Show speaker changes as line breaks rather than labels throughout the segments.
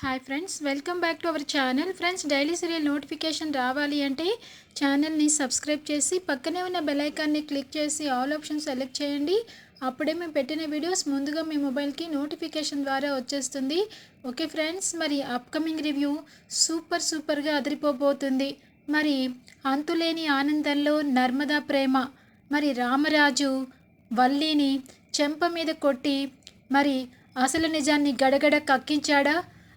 Hi friends welcome back to our channel friends daily serial notification రావాలి అంటే ఛానల్ని subscribe చేసి పక్కనే ఉన్న బెలైకాన్ని క్లిక్ చేసి ఆల్ ఆప్షన్ సెలెక్ట్ చేయండి. అప్పుడే మేము పెట్టిన వీడియోస్ ముందుగా మీ మొబైల్కి నోటిఫికేషన్ ద్వారా వచ్చేస్తుంది. ఓకే ఫ్రెండ్స్ మరి అప్కమింగ్ రివ్యూ సూపర్ సూపర్గా అదిరిపోబోతుంది. మరి అంతులేని ఆనందంలో నర్మదా ప్రేమ మరి రామరాజు వల్లీని చెంప మీద కొట్టి మరి అసలు నిజాన్ని గడగడ కక్కించాడా?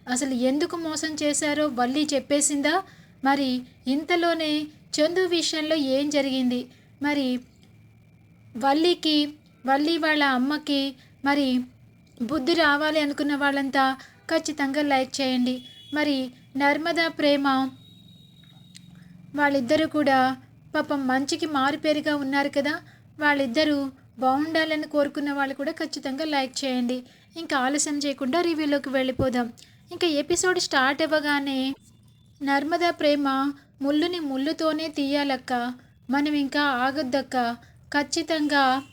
అసలు ఎందుకు మోసం చేశారో వల్లి చెప్పేసిందా? మరి ఇంతలోనే చందు విషయంలో ఏం జరిగింది? మరి వల్లికి వల్లి వాళ్ళ అమ్మకి మరి బుద్ధి రావాలి అనుకున్న వాళ్ళంతా ఖచ్చితంగా లైక్ చేయండి. మరి నర్మదా ప్రేమ వాళ్ళిద్దరూ కూడా పాపం మంచికి మారుపేరుగా ఉన్నారు కదా. వాళ్ళిద్దరూ బాగుండాలని కోరుకున్న వాళ్ళు కూడా ఖచ్చితంగా లైక్ చేయండి. ఇంకా ఆలస్యం చేయకుండా రివ్యూలోకి వెళ్ళిపోదాం. ఇంకా ఎపిసోడ్ స్టార్ట్ అవ్వగానే నర్మదా ప్రేమ ముళ్ళుని ముళ్ళుతోనే తీయాలక్క. మనం ఇంకా ఆగొద్దక్క. ఖచ్చితంగా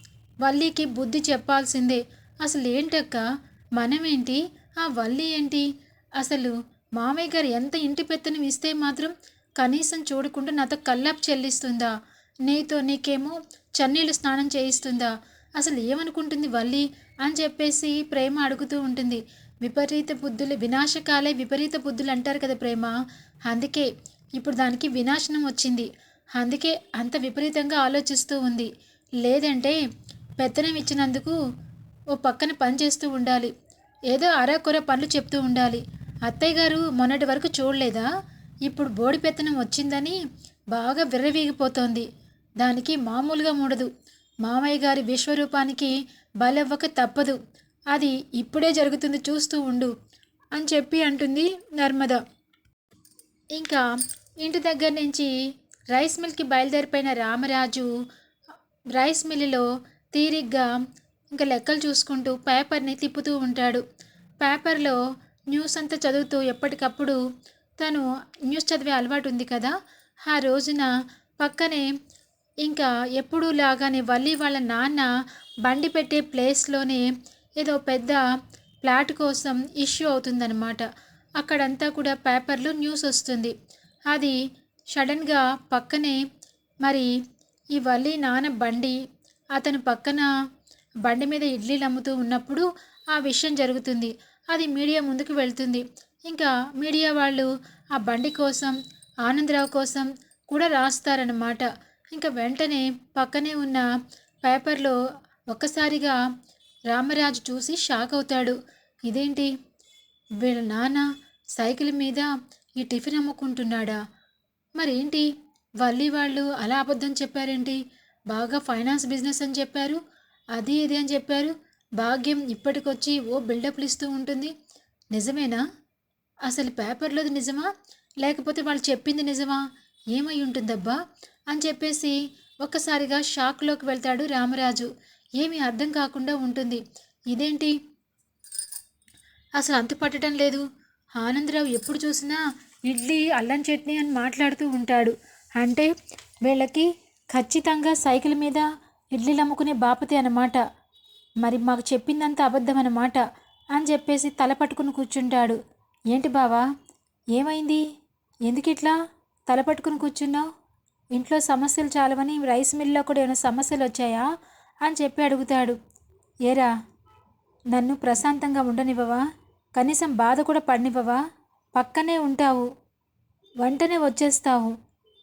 వల్లికి బుద్ధి చెప్పాల్సిందే. అసలు ఏంటక్క మనమేంటి? ఆ వల్లి ఏంటి? అసలు మామయ్య గారు ఎంత ఇంటి పెత్తనం ఇస్తే మాత్రం కనీసం చూడకుండా నాతో కల్లాపు చెల్లిస్తుందా? నీతో నీకేమో చన్నీళ్ళు స్నానం చేయిస్తుందా? అసలు ఏమనుకుంటుంది వల్లి అని చెప్పేసి ప్రేమ అడుగుతూ ఉంటుంది. విపరీత బుద్ధులు వినాశకాలే విపరీత బుద్ధులు అంటారు కదా ప్రేమ. అందుకే ఇప్పుడు దానికి వినాశనం వచ్చింది. అందుకే అంత విపరీతంగా ఆలోచిస్తూ ఉంది. లేదంటే పెత్తనం ఇచ్చినందుకు ఓ పక్కన పని చేస్తూ ఉండాలి. ఏదో అరాకొర పనులు చెప్తూ ఉండాలి. అత్తయ్య గారు మొన్నటి వరకు చూడలేదా? ఇప్పుడు బోడి పెత్తనం వచ్చిందని బాగా విర్రవీగిపోతోంది. దానికి మామూలుగా మూడదు. మామయ్య గారి విశ్వరూపానికి బలవ్వక తప్పదు. అది ఇప్పుడే జరుగుతుంది చూస్తూ ఉండు అని చెప్పి అంటుంది నర్మద. ఇంకా ఇంటి దగ్గర నుంచి రైస్ మిల్కి బయలుదేరిపోయిన రామరాజు రైస్ మిల్లులో తీరిగ్గా ఇంకా లెక్కలు చూసుకుంటూ పేపర్ని తిప్పుతూ ఉంటాడు. పేపర్లో న్యూస్ అంతా చదువుతూ ఎప్పటికప్పుడు తను న్యూస్ చదివే అలవాటు ఉంది కదా ఆ రోజున పక్కనే ఇంకా ఎప్పుడూ లాగానే వల్లి వాళ్ళ నాన్న బండి పెట్టే ప్లేస్లోనే ఏదో పెద్ద ప్లాట్ కోసం ఇష్యూ అవుతుందన్నమాట. అక్కడంతా కూడా పేపర్లో న్యూస్ వస్తుంది. అది సడన్గా పక్కనే మరి ఈ వల్లి నాన్న బండి అతను పక్కన బండి మీద ఇడ్లీలు అమ్ముతూ ఉన్నప్పుడు ఆ విషయం జరుగుతుంది. అది మీడియా ముందుకు వెళ్తుంది. ఇంకా మీడియా వాళ్ళు ఆ బండి కోసం ఆనందరావు కోసం కూడా రాస్తారన్నమాట. ఇంకా వెంటనే పక్కనే ఉన్న పేపర్లో ఒక్కసారిగా రామరాజు చూసి షాక్ అవుతాడు. ఇదేంటి? వీళ్ళ నాన్న సైకిల్ మీద ఈ టిఫిన్ అమ్ముకుంటున్నాడా? మరేంటి? వల్లి వాళ్ళు అలా అబద్ధం చెప్పారేంటి? బాగా ఫైనాన్స్ బిజినెస్ అని చెప్పారు. అది ఇది అని చెప్పారు. భాగ్యం ఇప్పటికొచ్చి ఓ బిల్డప్లు ఇస్తూ ఉంటుంది. నిజమేనా? అసలు పేపర్లోది నిజమా? లేకపోతే వాళ్ళు చెప్పింది నిజమా? ఏమై ఉంటుందబ్బా? అని చెప్పేసి ఒక్కసారిగా షాక్లోకి వెళ్తాడు రామరాజు. ఏమీ అర్థం కాకుండా ఉంటుంది. ఇదేంటి? అసలు అంతు పట్టడం లేదు. ఆనందరావు ఎప్పుడు చూసినా ఇడ్లీ అల్లం చట్నీ అని మాట్లాడుతూ ఉంటాడు. అంటే వీళ్ళకి ఖచ్చితంగా సైకిల్ మీద ఇడ్లీలు అమ్ముకునే బాపతి అన్నమాట. మరి మాకు చెప్పిందంత అబద్ధం అన్నమాట అని చెప్పేసి తల పట్టుకుని కూర్చుంటాడు. ఏంటి బావా? ఏమైంది? ఎందుకు ఇట్లా తల పట్టుకుని కూర్చున్నావు? ఇంట్లో సమస్యలు చాలవని రైస్ మిల్లో కూడా ఏమైనా సమస్యలు వచ్చాయా? అని చెప్పి అడుగుతాడు. ఏరా నన్ను ప్రశాంతంగా ఉండనివ్వవా? కనీసం బాధ కూడా పడనివ్వవా? పక్కనే ఉంటావు. వెంటనే వచ్చేస్తావు.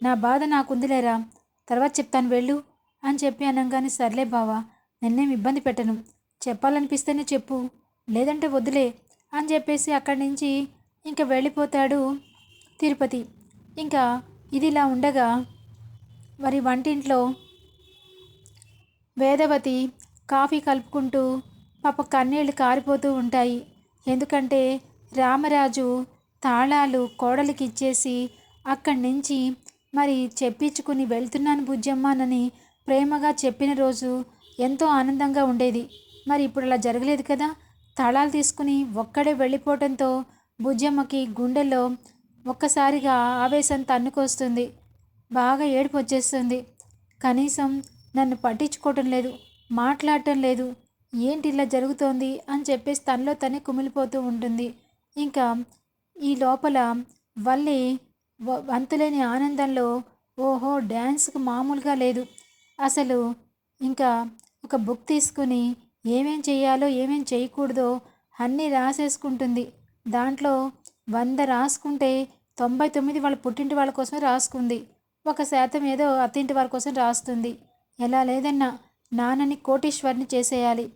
నా బాధ నాకుందిలేరా? తర్వాత చెప్తాను వెళ్ళు అని చెప్పి అనగానే సర్లే బావా నిన్నేం ఇబ్బంది పెట్టను. చెప్పాలనిపిస్తేనే చెప్పు. లేదంటే వద్దులే అని చెప్పేసి అక్కడి నుంచి ఇంకా వెళ్ళిపోతాడు తిరుపతి. ఇంకా ఇది ఇలా ఉండగా మరి వంటింట్లో వేదవతి కాఫీ కలుపుకుంటూ పాప కన్నీళ్ళు కారిపోతూ ఉంటాయి. ఎందుకంటే రామరాజు తాళాలు కోడలికి ఇచ్చేసి అక్కడి నుంచి మరి చెప్పించుకుని వెళ్తున్నాను బుజ్జమ్మానని ప్రేమగా చెప్పిన రోజు ఎంతో ఆనందంగా ఉండేది. మరి ఇప్పుడు అలా జరగలేదు కదా? తాళాలు తీసుకుని ఒక్కడే వెళ్ళిపోవడంతో బుజ్జమ్మకి గుండెల్లో ఒక్కసారిగా ఆవేశం తన్నుకొస్తుంది. బాగా ఏడుపు వచ్చేస్తుంది కనీసం నన్ను పట్టించుకోవటం లేదు మాట్లాడటం లేదు. ఏంటి ఇలా జరుగుతోంది? అని చెప్పేసి తనలో తనే కుమిలిపోతూ ఉంటుంది. ఇంకా ఈ లోపల వల్లి వ- వంతులేని ఆనందంలో ఓహో డ్యాన్స్కి మామూలుగా లేదు. అసలు ఇంకా ఒక బుక్ తీసుకుని ఏమేం చేయాలో ఏమేం చేయకూడదో అన్నీ రాసేసుకుంటుంది. దాంట్లో వంద రాసుకుంటే తొంభై తొమ్మిది వాళ్ళ పుట్టింటి వాళ్ళ కోసమే రాసుకుంది. ఒక శాతం ఏదో అత్తింటి వాళ్ళ కోసం రాస్తుంది. ఎలా లేదన్నా నాన్నని కోటీశ్వరిని చేసేయాలి.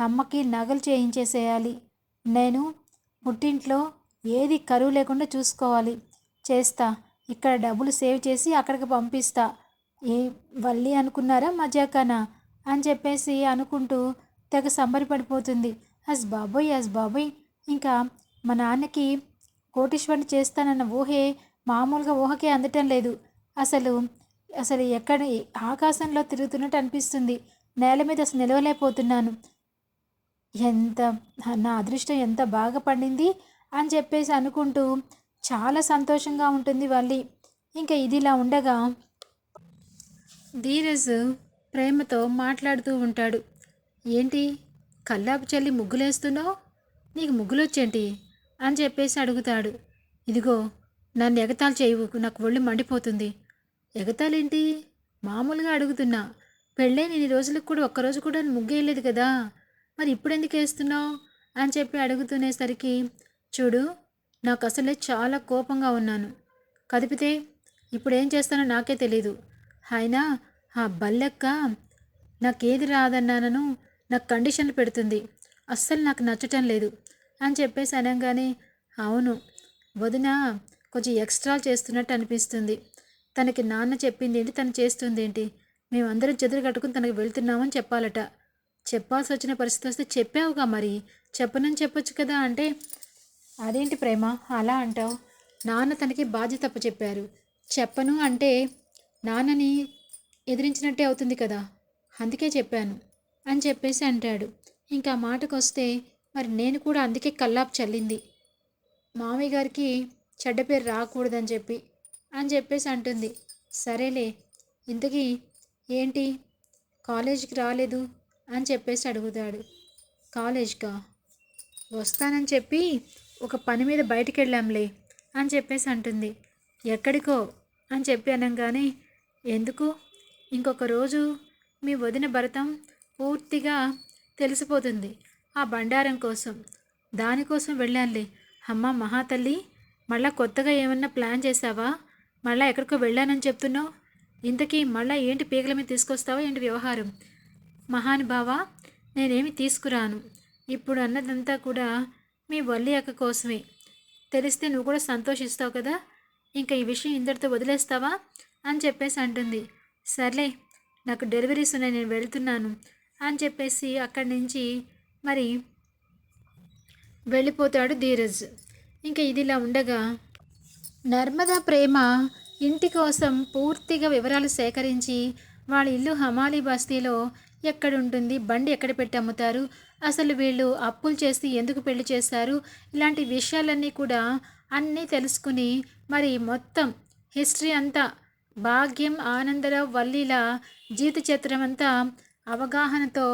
అమ్మకి నగలు చేయించేసేయాలి. నేను పుట్టింట్లో ఏది కరువు లేకుండా చూసుకోవాలి. చేస్తా. ఇక్కడ డబ్బులు సేవ్ చేసి అక్కడికి పంపిస్తా. ఏ వల్లి అనుకున్నారా మజాకానా? అని చెప్పేసి అనుకుంటూ తెగ సంబరపడిపోతుంది. అస్ బాబోయ్ అస్ బాబోయ్. ఇంకా మా నాన్నకి కోటీశ్వరిని చేస్తానన్న ఊహే మామూలుగా ఊహకే అందటం లేదు. అసలు అసలు ఎక్కడ ఆకాశంలో తిరుగుతున్నట్టు అనిపిస్తుంది. నేల మీద అసలు నిలవలేకపోతున్నాను. ఎంత నా అదృష్టం ఎంత బాగా పండింది అని చెప్పేసి అనుకుంటూ చాలా సంతోషంగా ఉంటుంది వల్లి. ఇంకా ఇదిలా ఉండగా ధీరజ్ ప్రేమతో మాట్లాడుతూ ఉంటాడు. ఏంటి కల్లాపు చల్లి ముగ్గులేస్తున్నావు? నీకు ముగ్గులొచ్చేంటి? అని చెప్పేసి అడుగుతాడు. ఇదిగో నన్ను ఎగతాలు చేయవు నాకు ఒళ్ళు మండిపోతుంది. ఎగతాలేంటి? మామూలుగా అడుగుతున్నా. పెళ్ళైన ఇన్ని రోజులకు కూడా ఒక్కరోజు కూడా ముగ్గేయలేదు కదా. మరి ఇప్పుడు ఎందుకు వేస్తున్నావు అని చెప్పి అడుగుతునేసరికి చూడు నాకు అసలే చాలా కోపంగా ఉన్నాను. కదిపితే ఇప్పుడు ఏం చేస్తానో నాకే తెలీదు. అయినా ఆ బల్లెక్క నాకేది రాదన్నానను నాకు కండిషన్లు పెడుతుంది. అస్సలు నాకు నచ్చటం లేదు. అని చెప్పేసి అనగానే అవును వదిన కొంచెం ఎక్స్ట్రా చేస్తున్నట్టు అనిపిస్తుంది. తనకి నాన్న చెప్పింది ఏంటి తను చేస్తుంది ఏంటి మేమందరం చెదురు కట్టుకుని తనకు వెళ్తున్నామని చెప్పాలట. చెప్పాల్సి వచ్చిన పరిస్థితి వస్తే చెప్పావుగా మరి. చెప్పనని చెప్పొచ్చు కదా అంటే? అదేంటి ప్రేమ? అలా అంటావు? నాన్న తనకి బాధ్యత చెప్పారు చెప్పను అంటే నాన్నని ఎదిరించినట్టే అవుతుంది కదా? అందుకే చెప్పాను అని చెప్పేసి అంటాడు. ఇంకా మాటకు వస్తే మరి నేను కూడా అందుకే కల్లాపు చల్లింది. మామయ్య గారికి చెడ్డ పేరు రాకూడదని చెప్పి అని చెప్పేసి అంటుంది. సరేలే ఇంతకీ ఏంటి? కాలేజీకి రాలేదు అని చెప్పేసి అడుగుతాడు. కాలేజ్గా వస్తానని చెప్పి ఒక పని మీద బయటికి వెళ్ళాంలే అని చెప్పేసి అంటుంది. ఎక్కడికో అని చెప్పి అనగానే ఎందుకు? ఇంకొక రోజు మీ వదిన భరతం పూర్తిగా తెలిసిపోతుంది ఆ బండారం కోసం. దానికోసం వెళ్ళానులే. అమ్మ మహాతల్లి మళ్ళా కొత్తగా ఏమన్నా ప్లాన్ చేసావా మళ్ళా ఎక్కడికో వెళ్ళానని చెప్తున్నావు? ఇంతకీ మళ్ళా ఏంటి పీగల మీద తీసుకొస్తావా ఏంటి వ్యవహారం? మహానుభావ నేనేమి తీసుకురాను. ఇప్పుడు అన్నదంతా కూడా మీ వల్లి అక్క కోసమే. తెలిస్తే నువ్వు కూడా సంతోషిస్తావు కదా? ఇంకా ఈ విషయం ఇందరితో వదిలేస్తావా? అని చెప్పేసి అంటుంది. సర్లే నాకు డెలివరీస్ ఉన్నాయి నేను వెళ్తున్నాను అని చెప్పేసి అక్కడి నుంచి మరి వెళ్ళిపోతాడు ధీరజ్. ఇంకా ఇదిలా ఉండగా నర్మదా ప్రేమ ఇంటి కోసం పూర్తిగా వివరాలు సేకరించి వాళ్ళ ఇల్లు హమాలి బస్తీలో ఎక్కడుంటుంది బండి ఎక్కడ పెట్టి అమ్ముతారు అసలు వీళ్ళు అప్పులు చేసి ఎందుకు పెళ్ళి చేస్తారు ఇలాంటి విషయాలన్నీ కూడా అన్నీ తెలుసుకుని మరి మొత్తం హిస్టరీ అంతా భాగ్యం ఆనందరావు వల్లీల జీవిత చిత్రం అంతా అవగాహనతో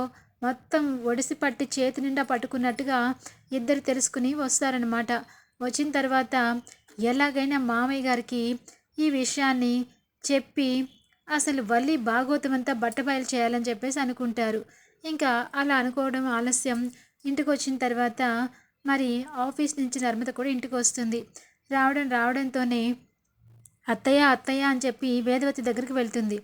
మొత్తం ఒడిసి పట్టి చేతి నిండా పట్టుకున్నట్టుగా ఇద్దరు తెలుసుకుని వస్తారనమాట వచ్చిన తర్వాత ఎలాగైనా మామయ్య గారికి ఈ విషయాన్ని చెప్పి అసలు వల్లి భాగోతమంతా బట్టబయలు చేయాలని చెప్పేసి అనుకుంటారు. ఇంకా అలా అనుకోవడం ఆలస్యం. ఇంటికి వచ్చిన తర్వాత మరి ఆఫీస్ నుంచి నర్మద కూడా ఇంటికి వస్తుంది రావడం రావడంతోనే అత్తయ్య అత్తయ్య అని చెప్పి వేదవతి దగ్గరికి వెళ్తుంది.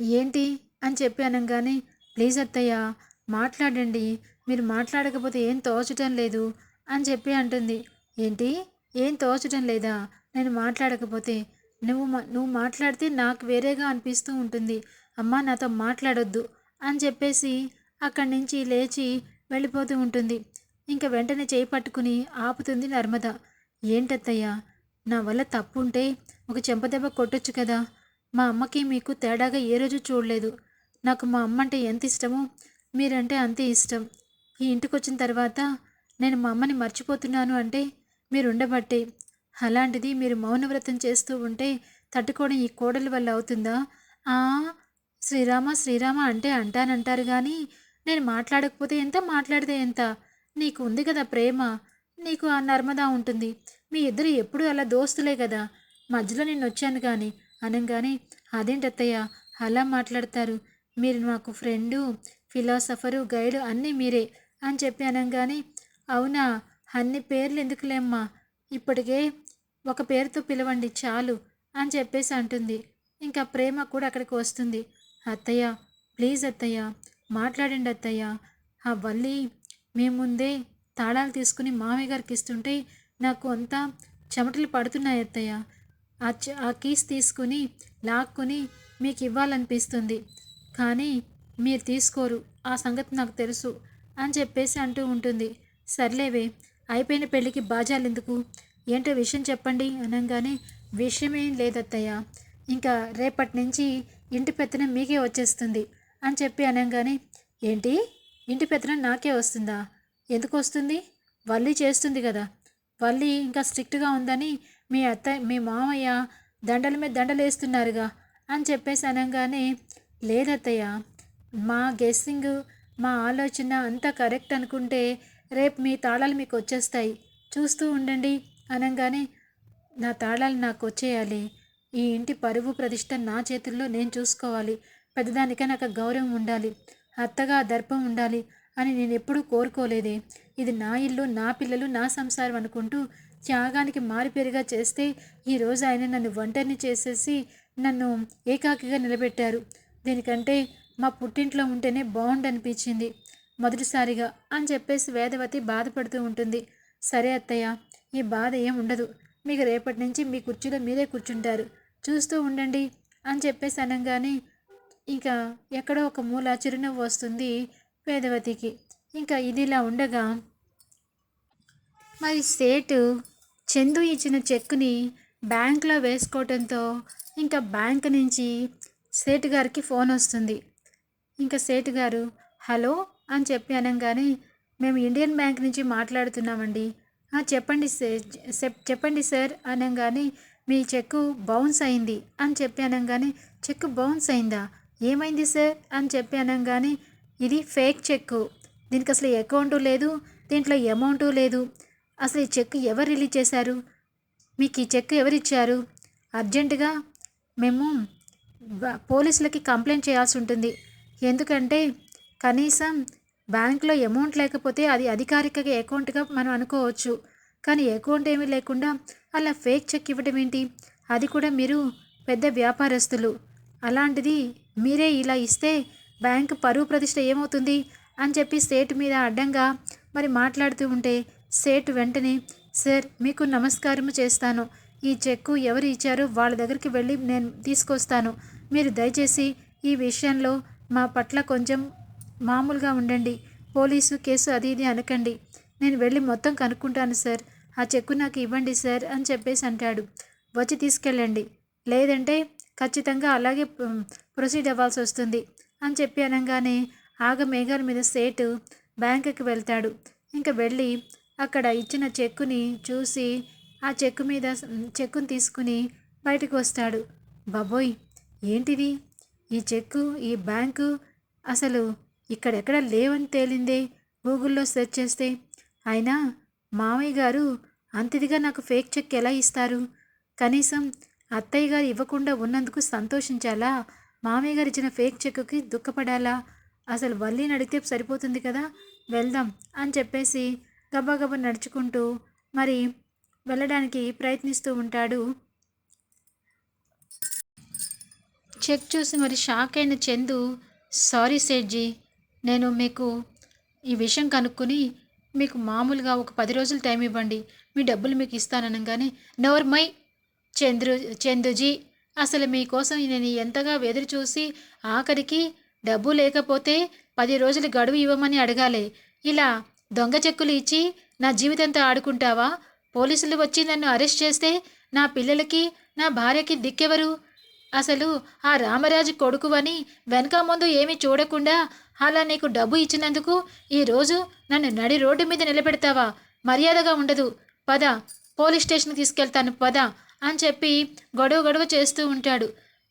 ఏంటి? అని చెప్పి అనగానే ప్లీజ్ అత్తయ్య మాట్లాడండి. మీరు మాట్లాడకపోతే ఏం తోచటం లేదు అని చెప్పి అంటుంది. ఏంటి? ఏం తోచడం లేదా? నేను మాట్లాడకపోతే నువ్వు మా- నువ్వు మాట్లాడితే నాకు వేరేగా అనిపిస్తూ ఉంటుంది. అమ్మ నాతో మాట్లాడొద్దు అని చెప్పేసి అక్కడి నుంచి లేచి వెళ్ళిపోతూ ఉంటుంది. ఇంకా వెంటనే చేయి పట్టుకుని ఆపుతుంది నర్మద. ఏంటత్తయ్యా? నా వల్ల తప్పు ఉంటే ఒక చెంపదెబ్బ కొట్టొచ్చు కదా? మా అమ్మకి మీకు తేడాగా ఏ రోజు చూడలేదు. నాకు మా అమ్మ అంటే ఎంత ఇష్టమో మీరంటే అంతే ఇష్టం. ఈ ఇంటికి వచ్చిన తర్వాత నేను మా అమ్మని మర్చిపోతున్నాను అంటే మీరు ఉండబట్టే అలాంటిది మీరు మౌనవ్రతం చేస్తూ ఉంటే తట్టుకోవడం ఈ కోడల వల్ల అవుతుందా? ఆ! శ్రీరామ శ్రీరామ అంటే అంటానంటారు కానీ నేను మాట్లాడకపోతే ఎంత మాట్లాడితే ఎంత? నీకు ఉంది కదా ప్రేమ. నీకు ఆ నర్మదా ఉంటుంది. మీ ఇద్దరు ఎప్పుడు అలా దోస్తులే కదా మధ్యలో నేను వచ్చాను కానీ అనగానే అదేంటత్తయ్య అలా మాట్లాడతారు? మీరు నాకు ఫ్రెండు ఫిలాసఫరు గైడు అన్నీ మీరే అని చెప్పి అనగానే అవునా? అన్ని పేర్లు ఎందుకులేమ్మా? ఇప్పటికే ఒక పేరుతో పిలవండి చాలు అని చెప్పేసి అంటుంది. ఇంకా ప్రేమ కూడా అక్కడికి వస్తుంది. అత్తయ్య ప్లీజ్ అత్తయ్య మాట్లాడండి అత్తయ్య. ఆ వల్లి మేము ముందే తాళాలు తీసుకుని మామయ్య గారికి ఇస్తుంటే నాకు అంతా చెమటలు పడుతున్నాయి అత్తయ్య. ఆ చ- ఆ కీస్ తీసుకుని లాక్కుని మీకు ఇవ్వాలనిపిస్తుంది. కానీ మీరు తీసుకోరు. ఆ సంగతి నాకు తెలుసు అని చెప్పేసి అంటూ ఉంటుంది. సర్లేవే అయిపోయిన పెళ్ళికి బాజాలు ఎందుకు ఏంటో విషయం చెప్పండి అనగానే విషయమేం లేదత్తయ్య. ఇంకా రేపటి నుంచి ఇంటి పెత్తనం మీకే వచ్చేస్తుంది అని చెప్పి అనగానే ఏంటి? ఇంటి పెత్తనం నాకే వస్తుందా? ఎందుకు వస్తుంది? వల్లి చేస్తుంది కదా. వల్లి ఇంకా స్ట్రిక్ట్గా ఉందని మీ అత్త మీ మామయ్య దండల మీద దండలు వేస్తున్నారుగా అని చెప్పేసి అనగానే లేదత్తయ్య. మా గెస్సింగ్ మా ఆలోచన అంతా కరెక్ట్ అనుకుంటే రేపు మీ తాళాలు మీకు వచ్చేస్తాయి. చూస్తూ ఉండండి అనగానే నా తాళాలు నాకు వచ్చేయాలి. ఈ ఇంటి పరువు ప్రతిష్ట నా చేతుల్లో నేను చూసుకోవాలి. పెద్దదానికే నాకు గౌరవం ఉండాలి. అత్తగా దర్పం ఉండాలి అని నేను ఎప్పుడూ కోరుకోలేదే. ఇది నా ఇల్లు నా పిల్లలు నా సంసారం అనుకుంటూ త్యాగానికి మారిపేరుగా చేస్తే ఈరోజు ఆయన నన్ను ఒంటరిని చేసేసి నన్ను ఏకాకిగా నిలబెట్టారు. దీనికంటే మా పుట్టింట్లో ఉంటేనే బాగుండనిపించింది. మొదటిసారిగా అని చెప్పేసి వేదవతి బాధపడుతూ ఉంటుంది. సరే అత్తయ్య ఈ బాధ ఏం ఉండదు. మీకు రేపటి నుంచి మీ కుర్చీలో మీరే కూర్చుంటారు. చూస్తూ ఉండండి అని చెప్పేసి అనగానే ఇంకా ఎక్కడో ఒక మూల చిరునవ్వు వస్తుంది వేదవతికి. ఇంకా ఇదిలా ఉండగా మరి సేటు చందు ఇచ్చిన చెక్కుని బ్యాంక్లో వేసుకోవడంతో ఇంకా బ్యాంక్ నుంచి సేటు గారికి ఫోన్ వస్తుంది. ఇంకా సేటు గారు హలో అని చెప్పి అనగానే మేము ఇండియన్ బ్యాంక్ నుంచి మాట్లాడుతున్నామండి. చెప్పండి సార్ చెప్పండి సార్ అనగానే మీ చెక్కు బౌన్స్ అయింది అని చెప్పి అనగానే చెక్కు బౌన్స్ అయిందా? ఏమైంది సార్? అని చెప్పి అనగానే ఇది ఫేక్ చెక్కు. దీనికి అసలు అకౌంటు లేదు దీంట్లో అమౌంటు లేదు. అసలు ఈ చెక్ ఎవరు రిలీజ్ చేశారు? మీకు ఈ చెక్ ఎవరిచ్చారు అర్జెంటుగా మేము పోలీసులకి కంప్లైంట్ చేయాల్సి ఉంటుంది. ఎందుకంటే కనీసం బ్యాంక్లో అమౌంట్ లేకపోతే అది అధికారిక అకౌంట్గా మనం అనుకోవచ్చు. కానీ అకౌంట్ ఏమీ లేకుండా అలా ఫేక్ చెక్ ఇవ్వడం ఏంటి? అది కూడా మీరు పెద్ద వ్యాపారస్తులు. అలాంటిది మీరే ఇలా ఇస్తే బ్యాంక్ పరువు ప్రతిష్ట ఏమవుతుంది అని చెప్పి సేటు మీద అడ్డంగా మరి మాట్లాడుతూ ఉంటే సేటు వెంటనే సార్ మీకు నమస్కారం చేస్తాను. ఈ చెక్కు ఎవరు ఇచ్చారో వాళ్ళ దగ్గరికి వెళ్ళి నేను తీసుకొస్తాను. మీరు దయచేసి ఈ విషయంలో మా పట్ల కొంచెం మామూలుగా ఉండండి. పోలీసు కేసు అది ఇది అనకండి. నేను వెళ్ళి మొత్తం కనుక్కుంటాను సార్. ఆ చెక్కు నాకు ఇవ్వండి సార్ అని చెప్పేసి అంటాడు. వచ్చి తీసుకెళ్ళండి. లేదంటే ఖచ్చితంగా అలాగే ప్రొసీడ్ అవ్వాల్సి వస్తుంది అని చెప్పి అనగానే ఆగ మేఘాల మీద సేటు బ్యాంకుకి వెళ్తాడు. ఇంకా వెళ్ళి అక్కడ ఇచ్చిన చెక్కుని చూసి ఆ చెక్కు మీద చెక్కును చెక్కుని తీసుకుని బయటకు వస్తాడు. బాబోయ్ ఏంటిది? ఈ చెక్కు ఈ బ్యాంకు అసలు ఇక్కడెక్కడ లేవని తేలిందే? గూగుల్లో సెర్చ్ చేస్తే అయినా మామయ్య గారు అంతదిగా నాకు ఫేక్ చెక్ ఎలా ఇస్తారు? కనీసం అత్తయ్య గారు ఇవ్వకుండా ఉన్నందుకు సంతోషించాలా? మామయ్య గారు ఇచ్చిన ఫేక్ చెక్కి దుఃఖపడాలా? అసలు వల్లిని అడిగితే సరిపోతుంది కదా? వెళ్దాం అని చెప్పేసి గబాగబా నడుచుకుంటూ మరి వెళ్ళడానికి ప్రయత్నిస్తూ ఉంటాడు. చెక్ చూసి మరి షాక్ అయిన చందు సారీ సేట్జీ నేను మీకు ఈ విషయం కనుక్కొని మీకు మామూలుగా ఒక పది రోజులు టైం ఇవ్వండి. మీ డబ్బులు మీకు ఇస్తాననగానే నోర్ మై చంద్రు చందుజీ అసలు మీకోసం నేను ఎంతగా ఎదురు చూసి ఆఖరికి డబ్బు లేకపోతే పది రోజులు గడువు ఇవ్వమని అడగాలి. ఇలా దొంగ చెక్కులు ఇచ్చి నా జీవితంతో ఆడుకుంటావా? పోలీసులు వచ్చి నన్ను అరెస్ట్ చేస్తే నా పిల్లలకి నా భార్యకి దిక్కెవరు? అసలు ఆ రామరాజు కొడుకువని వెనక ముందు ఏమీ చూడకుండా అలా నీకు డబ్బు ఇచ్చినందుకు ఈరోజు నన్ను నడి రోడ్డు మీద నిలబెడతావా? మర్యాదగా ఉండదు. పద పోలీస్ స్టేషన్కి తీసుకెళ్తాను. పద అని చెప్పి గొడవ గొడవ చేస్తూ ఉంటాడు.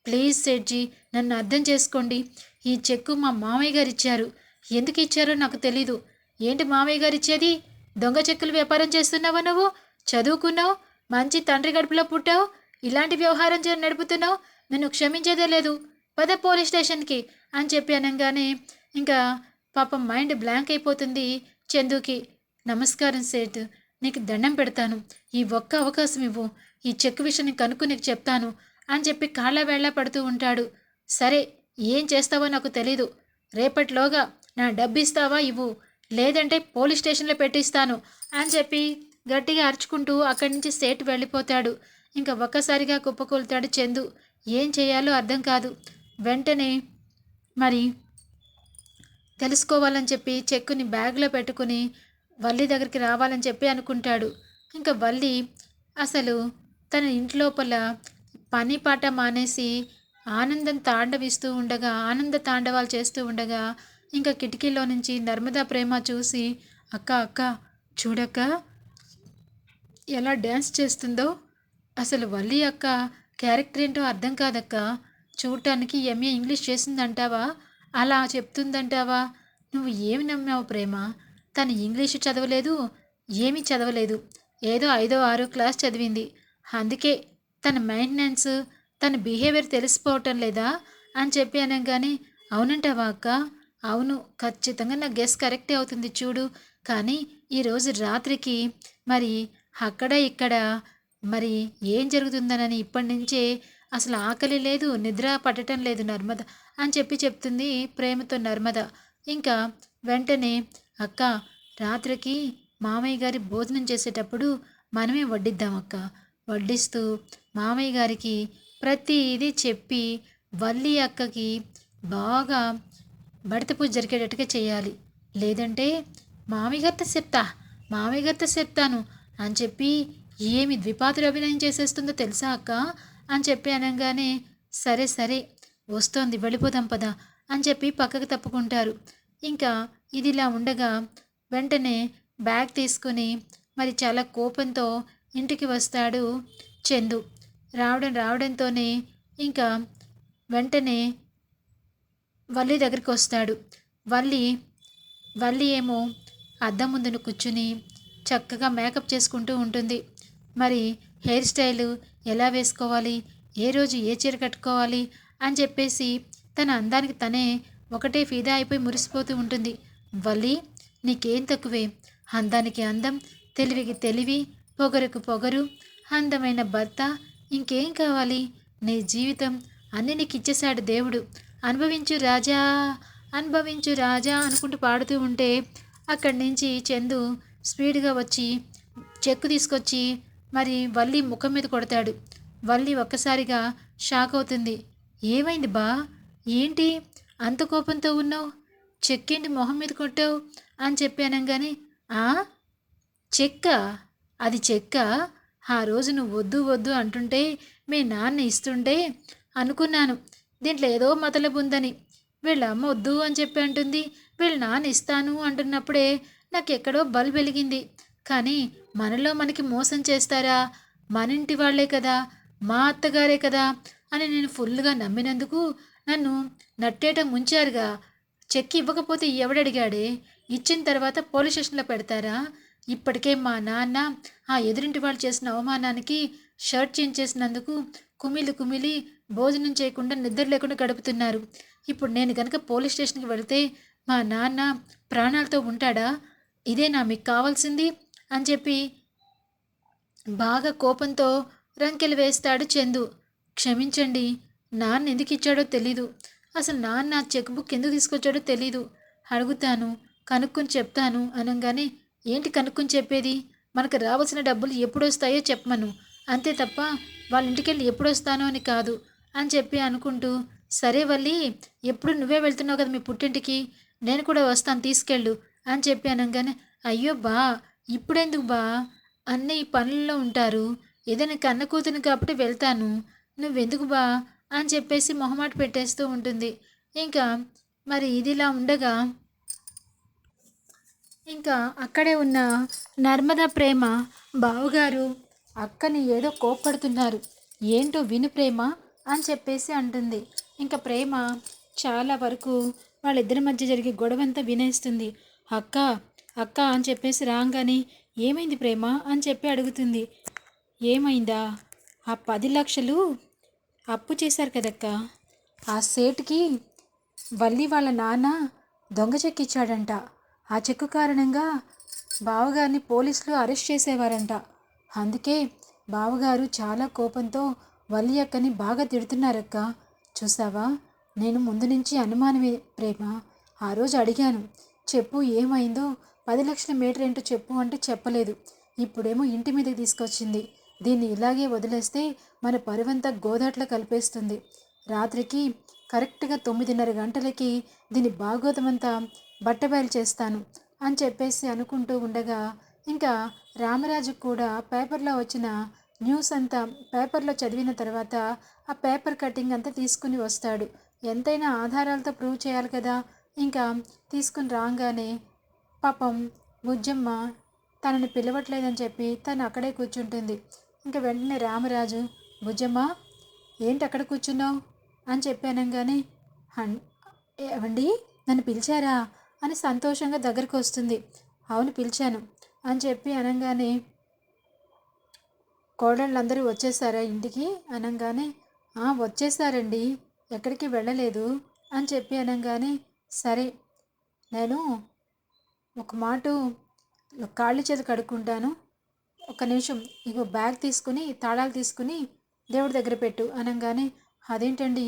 ప్లీజ్ సెడ్జీ నన్ను అర్థం చేసుకోండి. ఈ చెక్కు మా మామయ్య గారు ఇచ్చారు. ఎందుకు ఇచ్చారో నాకు తెలీదు. ఏంటి మామయ్య గారు ఇచ్చేది? దొంగ చెక్కులు వ్యాపారం చేస్తున్నావా నువ్వు? చదువుకున్నావు? మంచి తండ్రి గడుపులో పుట్టావు? ఇలాంటి వ్యవహారం చే- నడుపుతున్నావు? నన్ను క్షమించేదే లేదు. పద పోలీస్ స్టేషన్కి అని చెప్పి అనగానే ఇంకా పాపం మైండ్ బ్లాంక్ అయిపోతుంది చందుకి. నమస్కారం సేట్ నీకు దండం పెడతాను. ఈ ఒక్క అవకాశం ఇవ్వు. ఈ చెక్ విషయాన్ని కనుక్కు నీకు చెప్తాను అని చెప్పి కాళ్ళ వేళ్ళ పడుతూ ఉంటాడు. సరే ఏం చేస్తావో నాకు తెలీదు. రేపటిలోగా నా డబ్బు ఇస్తావా ఇవ్వు. లేదంటే పోలీస్ స్టేషన్లో పెట్టిస్తాను అని చెప్పి గట్టిగా అరుచుకుంటూ అక్కడి నుంచి సేట్ వెళ్ళిపోతాడు. ఇంకా ఒక్కసారిగా కుప్పకూలుతాడు చందు. ఏం చేయాలో అర్థం కాదు. వెంటనే మరి తెలుసుకోవాలని చెప్పి చెక్కుని బ్యాగ్లో పెట్టుకుని వల్లి దగ్గరికి రావాలని చెప్పి అనుకుంటాడు. ఇంకా వల్లి అసలు తన ఇంట్లోపల పని పాట మానేసి ఆనందం తాండవిస్తూ ఉండగా ఆనంద తాండవాలు చేస్తూ ఉండగా ఇంకా కిటికీలో నుంచి నర్మదా ప్రేమ చూసి అక్క అక్క చూడక్క ఎలా డ్యాన్స్ చేస్తుందో? అసలు వల్లి అక్క క్యారెక్టర్ ఏంటో అర్థం కాదక్కా. చూడటానికి ఎంఏ ఇంగ్లీష్ చేసిందంటావా? అలా చెప్తుందంటావా? నువ్వు ఏమి నమ్మావు ప్రేమ? తను ఇంగ్లీషు చదవలేదు ఏమీ చదవలేదు. ఏదో ఐదో ఆరో క్లాస్ చదివింది. అందుకే తన మెయింటెనెన్స్ తన బిహేవియర్ తెలిసిపోవటం లేదా అని చెప్పి అనగానే అవునంటావా అక్క? అవును ఖచ్చితంగా నా గెస్ కరెక్టే అవుతుంది చూడు. కానీ ఈరోజు రాత్రికి మరి అక్కడ ఇక్కడ మరి ఏం జరుగుతుందనని ఇప్పటి నుంచే అసలు ఆకలి లేదు నిద్ర పట్టడం లేదు నర్మద అని చెప్పి చెప్తుంది ప్రేమతో నర్మద. ఇంకా వెంటనే అక్క రాత్రికి మామయ్య గారి భోజనం చేసేటప్పుడు మనమే వడ్డిద్దాం అక్క. వడ్డిస్తూ మామయ్య గారికి ప్రతి ఇది చెప్పి వల్లి అక్కకి బాగా బడత పూజ జరిగేటట్టుగా చేయాలి. లేదంటే మామయ్య గారితో చెప్తా మామయ్య గారితో చెప్తాను అని చెప్పి ఏమి ద్విపాతులు అభినయం చేసేస్తుందో తెలుసా అక్క? అని చెప్పి అనగానే సరే సరే వస్తోంది వెళ్ళిపోదాం పదా అని చెప్పి పక్కకు తప్పుకుంటారు. ఇంకా ఇది ఇలా ఉండగా వెంటనే బ్యాగ్ తీసుకుని మరి చాలా కోపంతో ఇంటికి వస్తాడు చందు. రావడం రావడంతోనే ఇంకా వెంటనే వల్లి దగ్గరికి వస్తాడు. వల్లి వల్లి ఏమో అద్దం ముందున కూర్చుని చక్కగా మేకప్ చేసుకుంటూ ఉంటుంది. మరి హెయిర్ స్టైలు ఎలా వేసుకోవాలి? ఏ రోజు ఏ చీర కట్టుకోవాలి? అని చెప్పేసి తన అందానికి తనే ఒకటే ఫిదా అయిపోయి మురిసిపోతూ ఉంటుంది. వల్లి నీకేం తక్కువే? అందానికి అందం తెలివికి తెలివి పొగరుకు పొగరు అందమైన భర్త ఇంకేం కావాలి? నీ జీవితం అన్ని నీకు ఇచ్చేశాడు దేవుడు. అనుభవించు రాజా అనుభవించు రాజా అనుకుంటూ పాడుతూ ఉంటే అక్కడి నుంచి చందు స్పీడ్గా వచ్చి చెక్కు తీసుకొచ్చి మరి వల్లి ముఖం మీద కొడతాడు. వల్లి ఒక్కసారిగా షాక్ అవుతుంది. ఏమైంది బా? ఏంటి? అంత కోపంతో ఉన్నావు? చెక్కేంటి మొహం మీద కొట్టావు అని చెప్పాను కానీ ఆ? చెక్క? అది చెక్క? ఆ రోజు నువ్వు వద్దు వద్దు అంటుంటే మీ నాన్న ఇస్తుంటే అనుకున్నాను. దీంట్లో ఏదో మతలబు ఉందని. వీళ్ళ అమ్మ వద్దు అని చెప్పి అంటుంది. వీళ్ళ నాన్న ఇస్తాను అంటున్నప్పుడే నాకు ఎక్కడో బల్ వెలిగింది. కానీ మనలో మనకి మోసం చేస్తారా? మన ఇంటి వాళ్ళే కదా మా అత్తగారే కదా అని నేను ఫుల్గా నమ్మినందుకు నన్ను నట్టేట ముంచారుగా. చెక్ ఇవ్వకపోతే ఎవడడిగాడే? ఇచ్చిన తర్వాత పోలీస్ స్టేషన్లో పెడతారా? ఇప్పటికే మా నాన్న ఆ ఎదురింటి వాళ్ళు చేసిన అవమానానికి షర్ట్ చేంజ్ చేసినందుకు కుమిలి కుమిలి భోజనం చేయకుండా నిద్ర లేకుండా గడుపుతున్నారు. ఇప్పుడు నేను కనుక పోలీస్ స్టేషన్కి వెళితే మా నాన్న ప్రాణాలతో ఉంటాడా? ఇదేనా మీకు కావాల్సింది. అని చెప్పి బాగా కోపంతో రంకెలు వేస్తాడు చందు. క్షమించండి నాన్న ఎందుకు ఇచ్చాడో తెలీదు. అసలు నాన్న నా చెక్ బుక్ ఎందుకు తీసుకొచ్చాడో తెలీదు. అడుగుతాను కనుక్కొని చెప్తాను అనగానే ఏంటి కనుక్కొని చెప్పేది? మనకు రావాల్సిన డబ్బులు ఎప్పుడు వస్తాయో చెప్పమను. అంతే తప్ప వాళ్ళ ఇంటికి వెళ్ళి ఎప్పుడు వస్తానో అని కాదు అని చెప్పి అనుకుంటూ సరే వల్లి ఎప్పుడు నువ్వే వెళ్తున్నావు కదా మీ పుట్టింటికి? నేను కూడా వస్తాను తీసుకెళ్ళు అని చెప్పి అనగానే అయ్యో బా ఇప్పుడెందుకు బా? అన్నీ ఈ పనుల్లో ఉంటారు. ఏదైనా కన్న కూతురు కాబట్టి వెళ్తాను. నువ్వెందుకు బా? అని చెప్పేసి మొహమాట పెట్టేస్తూ ఉంటుంది. ఇంకా మరి ఇదిలా ఉండగా ఇంకా అక్కడే ఉన్న నర్మద ప్రేమ బావగారు అక్కని ఏదో కోప్పడుతున్నారు. ఏంటో విను ప్రేమ అని చెప్పేసి అంటుంది. ఇంకా ప్రేమ చాలా వరకు వాళ్ళిద్దరి మధ్య జరిగే గొడవంతా వినేస్తుంది. అక్క అక్క అని చెప్పేసి రాగానే ఏమైంది ప్రేమ? అని చెప్పి అడుగుతుంది. ఏమైందా? ఆ పది లక్షలు అప్పు చేశారు కదక్క. ఆ సేటుకి వల్లి వాళ్ళ నాన్న దొంగ చెక్ ఇచ్చాడంట. ఆ చెక్కు కారణంగా బావగారిని పోలీసులు అరెస్ట్ చేసేవారంట. అందుకే బావగారు చాలా కోపంతో వల్లి అక్కని బాగా తిడుతున్నారక్క. చూసావా? నేను ముందు నుంచి అనుమానమే ప్రేమ. ఆ రోజు అడిగాను చెప్పు ఏమైందో? పది లక్షల మీటర్ ఏంటో చెప్పు అంటే చెప్పలేదు. ఇప్పుడేమో ఇంటి మీదకి తీసుకొచ్చింది. దీన్ని ఇలాగే వదిలేస్తే మన పరువంతా గోదాట్లో కలిపేస్తుంది. రాత్రికి కరెక్ట్గా తొమ్మిదిన్నర గంటలకి దీని భాగోతమంతా బట్టబయలు చేస్తాను అని చెప్పేసి అనుకుంటూ ఉండగా ఇంకా రామరాజు కూడా పేపర్లో వచ్చిన న్యూస్ అంతా పేపర్లో చదివిన తర్వాత ఆ పేపర్ కటింగ్ అంతా తీసుకుని వస్తాడు. ఎంతైనా ఆధారాలతో ప్రూవ్ చేయాలి కదా. ఇంకా తీసుకుని రాగానే పాపం బుజ్జమ్మ తనని పిలవట్లేదని చెప్పి తను అక్కడే కూర్చుంటుంది. ఇంకా వెంటనే రామరాజు బుజ్జమ్మ ఏంటి అక్కడ కూర్చున్నావు? అని చెప్పానంగానే హన్ ఏవండి నన్ను పిలిచారా? అని సంతోషంగా దగ్గరకు వస్తుంది. అవును పిలిచాను. అని చెప్పి అనగానే కోడళ్ళందరూ వచ్చేసారా ఇంటికి? అనగానే వచ్చేసారండి. ఎక్కడికి వెళ్ళలేదు. అని చెప్పి అనగానే సరే నేను ఒక మాట కాళ్ళు చేతి కడుక్కుంటాను. ఒక నిమిషం ఇగో బ్యాగ్ తీసుకుని తాళాలు తీసుకుని దేవుడి దగ్గర పెట్టు అనగానే అదేంటండి?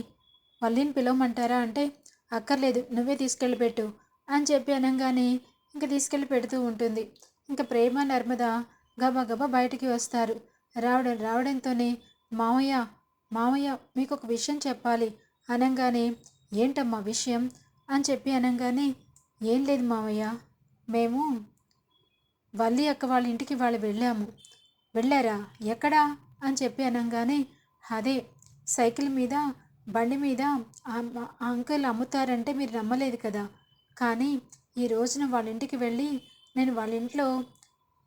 వల్లిని పిలవమంటారా? అంటే అక్కర్లేదు నువ్వే తీసుకెళ్ళి పెట్టు అని చెప్పి అనగానే ఇంకా తీసుకెళ్ళి పెడుతూ ఉంటుంది. ఇంకా ప్రేమ నర్మద గబగబ బయటికి వస్తారు. రావడం రావడంతోనే మామయ్య మామయ్య మీకు ఒక విషయం చెప్పాలి అనగానే ఏంటమ్మా విషయం? అని చెప్పి అనగానే ఏం లేదు మామయ్య మేము వల్లి అక్క వాళ్ళ ఇంటికి వాళ్ళు వెళ్ళాము. వెళ్ళారా? ఎక్కడా? అని చెప్పి అనగానే అదే సైకిల్ మీద బండి మీద ఆ అంకుల్ అమ్ముతారంటే మీరు నమ్మలేదు కదా. కానీ ఈ రోజున వాళ్ళ ఇంటికి వెళ్ళి నేను వాళ్ళ ఇంట్లో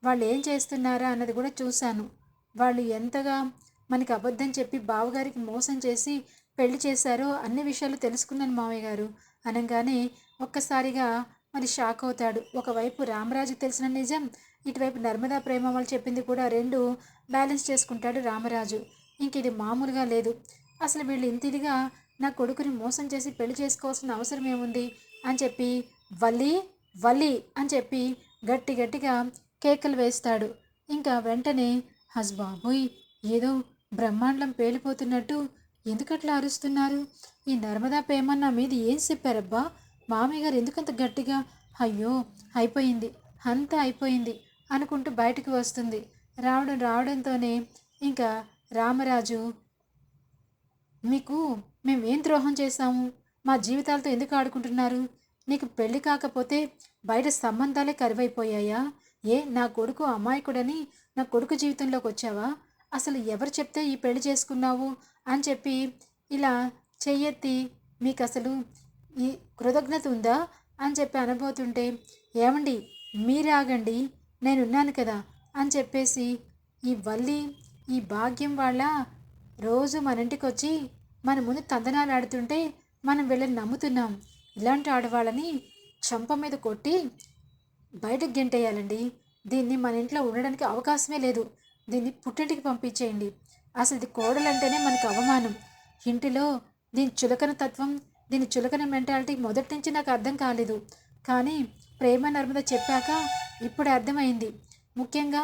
వాళ్ళు ఏం చేస్తున్నారా అన్నది కూడా చూశాను. వాళ్ళు ఎంతగా మనకి అబద్ధం చెప్పి బావగారికి మోసం చేసి పెళ్ళి చేశారో అన్ని విషయాలు తెలుసుకున్నాను మామయ్య గారు. అనగానే ఒక్కసారిగా మరి షాక్ అవుతాడు. ఒకవైపు రామరాజు తెలిసిన నిజం ఇటువైపు నర్మదా ప్రేమ వాళ్ళు చెప్పింది కూడా రెండు బ్యాలెన్స్ చేసుకుంటాడు రామరాజు. ఇంక ఇది మామూలుగా లేదు. అసలు వీళ్ళు ఇంతిదిగా నా కొడుకుని మోసం చేసి పెళ్ళి చేసుకోవాల్సిన అవసరం ఏముంది? అని చెప్పి వల్లి వల్లి అని చెప్పి గట్టి గట్టిగా కేకలు వేస్తాడు. ఇంకా వెంటనే హస్బాబోయ్ ఏదో బ్రహ్మాండం పేలిపోతున్నట్టు ఎందుకట్లా అరుస్తున్నారు? ఈ నర్మదా ప్రేమ నా మీద ఏం చెప్పారబ్బా? మామయ్య గారు ఎందుకంత గట్టిగా అయ్యో అయిపోయింది అంతా అయిపోయింది అనుకుంటూ బయటకు వస్తుంది. రావడం రావడంతోనే ఇంకా రామరాజు మీకు మేమేం ద్రోహం చేశాము? మా జీవితాలతో ఎందుకు ఆడుకుంటున్నారు? నీకు పెళ్ళి కాకపోతే బయట సంబంధాలే కరువైపోయాయా? ఏ నా కొడుకు అమాయకుడని నా కొడుకు జీవితంలోకి వచ్చావా? అసలు ఎవరు చెప్తే ఈ పెళ్ళి చేసుకున్నావు? అని చెప్పి ఇలా చెయ్యెత్తి మీకు అసలు ఈ కృతజ్ఞత ఉందా అని చెప్పి అనబోతుంటే ఏమండి మీరాగండి నేనున్నాను కదా అని చెప్పేసి ఈ వల్లి ఈ భాగ్యం వాళ్ళ రోజు మన ఇంటికి వచ్చి మన ముందు తందనాలు ఆడుతుంటే మనం వీళ్ళని నమ్ముతున్నాం. ఇలాంటి ఆడవాళ్ళని చంప మీద కొట్టి బయటకు గెంటేయాలండి. దీన్ని మన ఇంట్లో ఉండడానికి అవకాశమే లేదు. దీన్ని పుట్టింటికి పంపించేయండి. అసలు ఇది కోడలంటేనే మనకు అవమానం. ఇంటిలో దీని చులకన తత్వం దీని చులకన మెంటాలిటీ మొదటి నుంచి నాకు అర్థం కాలేదు. కానీ ప్రేమ నర్మద చెప్పాక ఇప్పుడు అర్థమైంది. ముఖ్యంగా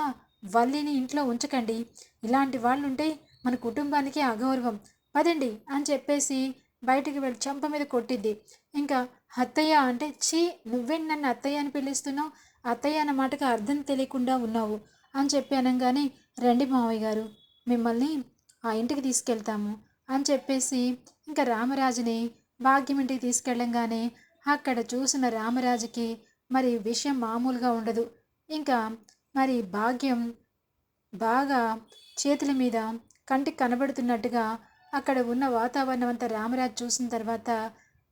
వల్లిని ఇంట్లో ఉంచకండి. ఇలాంటి వాళ్ళు ఉంటే మన కుటుంబానికి అగౌరవం. పదండి అని చెప్పేసి బయటికి వెళ్ళి చంప మీద కొట్టిద్ది. ఇంకా అత్తయ్య అంటే చీ నువ్వేంటి నన్ను అత్తయ్య అని పిలుస్తున్నావు? అత్తయ్య అన్న మాటకు అర్థం తెలియకుండా ఉన్నావు అని చెప్పి అనగానే రండి మావయ్య గారు మిమ్మల్ని ఆ ఇంటికి తీసుకెళ్తాము అని చెప్పేసి ఇంకా రామరాజుని భాగ్యం ఇంటికి తీసుకెళ్ళంగానే అక్కడ చూసిన రామరాజుకి మరి విషయం మామూలుగా ఉండదు. ఇంకా మరి భాగ్యం బాగా చేతుల మీద కంటికి కనబడుతున్నట్టుగా అక్కడ ఉన్న వాతావరణం అంతా రామరాజు చూసిన తర్వాత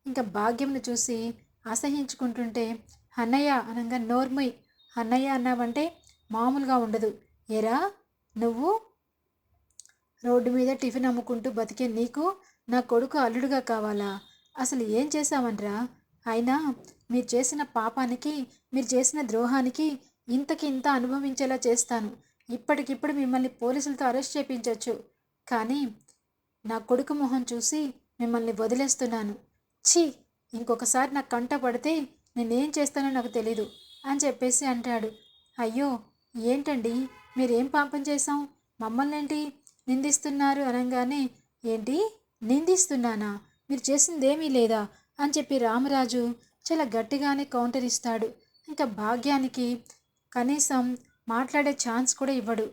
ఇంకా భాగ్యంను చూసి అసహించుకుంటుంటే అన్నయ్య అనగా నోర్మయ్ అన్నయ్య అన్నావంటే మామూలుగా ఉండదు. ఎరా నువ్వు రోడ్డు మీద టిఫిన్ అమ్ముకుంటూ బతికే నీకు నా కొడుకు అల్లుడుగా కావాలా? అసలు ఏం చేశావనరా అయినా మీరు చేసిన పాపానికి మీరు చేసిన ద్రోహానికి ఇంతకి ఇంత అనుభవించేలా చేస్తాను. ఇప్పటికిప్పుడు మిమ్మల్ని పోలీసులతో అరెస్ట్ చేయించవచ్చు కానీ నా కొడుకు మొహం చూసి మిమ్మల్ని వదిలేస్తున్నాను. ఛీ! ఇంకొకసారి నాకు కంట పడితే నేనేం చేస్తానో నాకు తెలీదు అని చెప్పేసి అంటాడు. అయ్యో! ఏంటండి? మీరేం పాపం చేశాం? మమ్మల్ని ఏంటి నిందిస్తున్నారు అనగానే ఏంటి? నిందిస్తున్నానా? మీరు చేసిందేమీ లేదా? అని చెప్పి రామరాజు చాలా గట్టిగానే కౌంటర్ ఇస్తాడు. ఇంకా భాగ్యానికి కనీసం మాట్లాడే ఛాన్స్ కూడా ఇవ్వడు.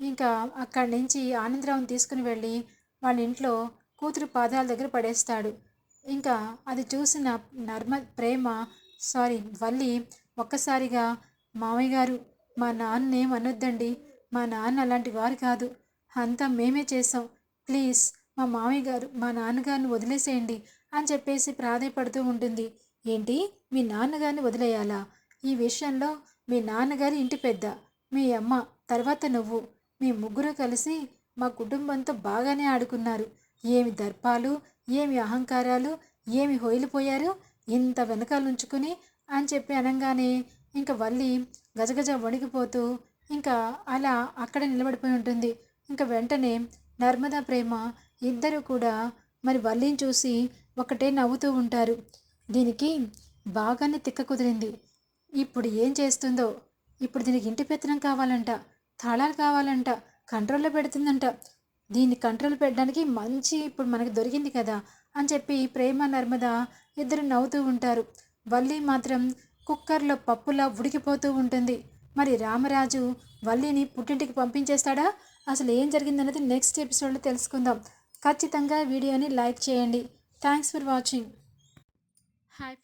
ఇంకా అక్కడి నుంచి ఆనందరావుని తీసుకుని వెళ్ళి వాళ్ళ ఇంట్లో కూతురు పాదాల దగ్గర పడేస్తాడు. ఇంకా అది చూసిన నర్మ ప్రేమ సారీ వల్లి ఒక్కసారిగా మామయ్య గారు మా నాన్న ఏం అనొద్దండి మా నాన్న అలాంటి వారు కాదు. అంతా మేమే చేసాం ప్లీజ్ మా మామయ్య గారు మా నాన్నగారిని వదిలేసేయండి అని చెప్పేసి ప్రాధాయపడుతూ ఉంటుంది. ఏంటి? మీ నాన్నగారిని వదిలేయాలా? ఈ విషయంలో మీ నాన్నగారి ఇంటి పెద్ద మీ అమ్మ తర్వాత నువ్వు. మీ ముగ్గురు కలిసి మా కుటుంబంతో బాగానే ఆడుకున్నారు. ఏమి దర్పాలు ఏమి అహంకారాలు ఏమి హొయిలిపోయారు? ఇంత వెనకాల ఉంచుకుని అని చెప్పి అనగానే ఇంకా వల్లి గజగజ వణికిపోతూ ఇంకా అలా అక్కడ నిలబడిపోయి ఉంటుంది. ఇంకా వెంటనే నర్మదా ప్రేమ ఇద్దరు కూడా మరి వల్లిని చూసి ఒకటే నవ్వుతూ ఉంటారు. దీనికి బాగానే తిక్క కుదిరింది. ఇప్పుడు ఏం చేస్తుందో? ఇప్పుడు దీనికి ఇంటి పెత్తనం కావాలంట తాళాలు కావాలంట కంట్రోల్లో పెడుతుందంట. దీన్ని కంట్రోల్ పెట్టడానికి మంచి ఇప్పుడు మనకి దొరికింది కదా అని చెప్పి ప్రేమ నర్మద ఇద్దరు నవ్వుతూ ఉంటారు. వల్లి మాత్రం కుక్కర్లో పప్పులా ఉడికిపోతూ ఉంటుంది. మరి రామరాజు వల్లిని పుట్టింటికి పంపించేస్తాడా? అసలు ఏం జరిగిందన్నది నెక్స్ట్ ఎపిసోడ్లో తెలుసుకుందాం. ఖచ్చితంగా వీడియోని లైక్ చేయండి. Thanks for watching hi